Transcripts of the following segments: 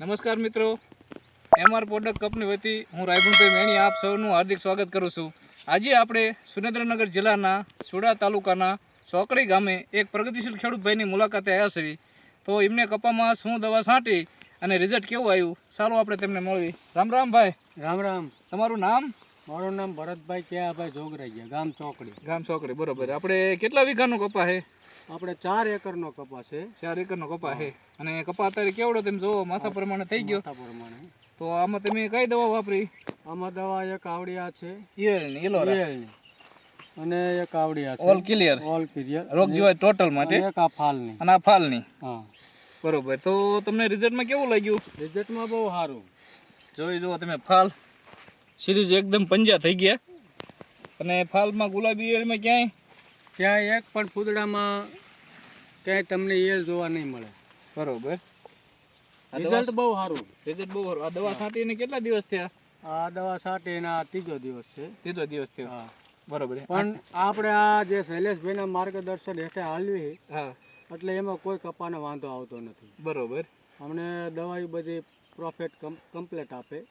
નમસ્કાર મિત્રો. MR product company વતી હું રાયભુણભાઈ મેણી આપ સૌનું હાર્દિક સ્વાગત કરું છું. આજે આપણે સુરેન્દ્રનગર જિલ્લાના સુડા તાલુકાના સોકડી ગામે એક પ્રગતિશીલ ખેડૂતભાઈની મુલાકાતે આવ્યા છીએ. તો એમને કપામાં શું દવા છાંટી અને રિઝલ્ટ કેવું આવ્યું સારું આપણે તેમને મળવી. રામ રામ ભાઈ. રામ રામ. તમારું નામ? મારું નામ ભરતભાઈ કેયાભાઈ જોગરાઈયા ગામ ચોકડી ગામ ચોકડી બરોબર. આપણે કેટલા વીઘાનું કપા છે? આપણે ચાર એકરનો કપાસ છે. ચાર એકરનો કપા છે. અને કપા અત્યારે કેવડો તમે જોવો માથા પ્રમાણે થઈ ગયો. માથા પ્રમાણે. તો આમાં તમે કઈ દવા વાપરી? આમાં દવા એક આવડિયા છે. ઈયળની ઈલોરા. અને એક આવડિયા છે. ઓલ ક્લિયર ઓલ ક્લિયર રોગ જીવાય ટોટલ માટે. એક આ ફાલની. અને આ ફાલની. હા. બરોબર. તો તમને રિઝલ્ટમાં કેવું લાગ્યું? રિઝલ્ટમાં બહુ સારું. જોઈ જુઓ તમે ફાલ. સિરીઝ એકદમ પંજા થઈ ગયા. અને ફાલમાં ગુલાબી એળમાં ક્યાંય ત્યાં એક પણ ફૂદડામાં ક્યાંય તમને ઈયળ જોવા નહીં મળે. બરોબર. રિઝલ્ટ બહુ સારું. રિઝલ્ટ બહુ સારું. આ દવા છાંટીને કેટલા દિવસ થયા? આ દવા સાટીને આ ત્રીજો દિવસ છે. ત્રીજો દિવસ થયો. હા. બરોબર. પણ આપણે આ જે શૈલેષભાઈના માર્ગદર્શન હેઠળ હાલવી હા. એટલે એમાં કોઈ કપાનો વાંધો આવતો નથી. બરોબર. અમને દવાઈ બધી પ્રોફિટ કમ્પ્લીટ આપે.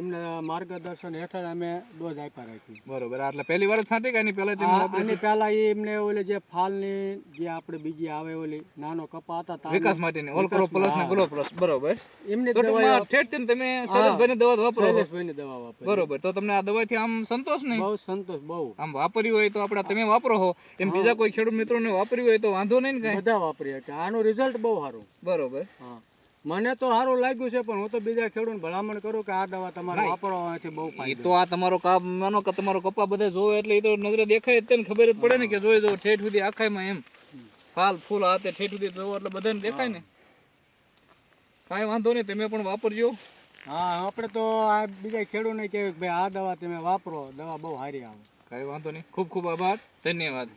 એમના માર્ગદર્શન હેઠળ અમે ડોઝ આપ્યા રાખી બરોબર. એટલે પહેલી વાર છાંટી કે એની પહેલા? પહેલા એ એમને ઓલે જે ફાલની જે આપણે બીજી આવે ઓલી નાનો કપા હતા વિકાસ માટેની ઓલ ક્રોપ પ્લસ ને ગ્લો પ્લસ બરોબર. એમની તો દવા ઠેઠ છે તમે શૈલેષભાઈની દવા વાપરો. શૈલેષભાઈની દવા વાપરો. બરોબર. તો તમને આ દવાથી આમ સંતોષ નહીં? બહુ સંતોષ બહુ. આમ વાપરી હોય તો આપણે તમે વાપરો હો. એમ બીજા કોઈ ખેડૂત મિત્રોને વાપરી હોય તો વાંધો નહીં ને કાંઈ? બધા વાપરી કે આનું રિઝલ્ટ બહુ સારું. બરોબર. હા. મને તો સારું લાગ્યું છે પણ હું તો બીજા ખેડૂત ભલામણ કરું કે આ દવા તમારે વાપરવાથી બહુ ફાયદો. તો આ તમારો કાપ માનો કે તમારો કપા બધા જોવે એટલે એ તો નજરે દેખાય તેને ખબર જ પડે ને કે જોઈ જો ઠેઠ સુધી આખાયમાં એમ. ફાલ ફૂલ હાથે ઠેઠ સુધી જોવો એટલે બધાને દેખાય ને. કાંઈ વાંધો નહીં તમે પણ વાપરજો. હા આપણે તો આ બીજા ખેડૂતને કહેવું કે ભાઈ આ દવા તમે વાપરો દવા બહુ સારી આવે. કાંઈ વાંધો નહીં. ખૂબ ખૂબ આભાર. ધન્યવાદ.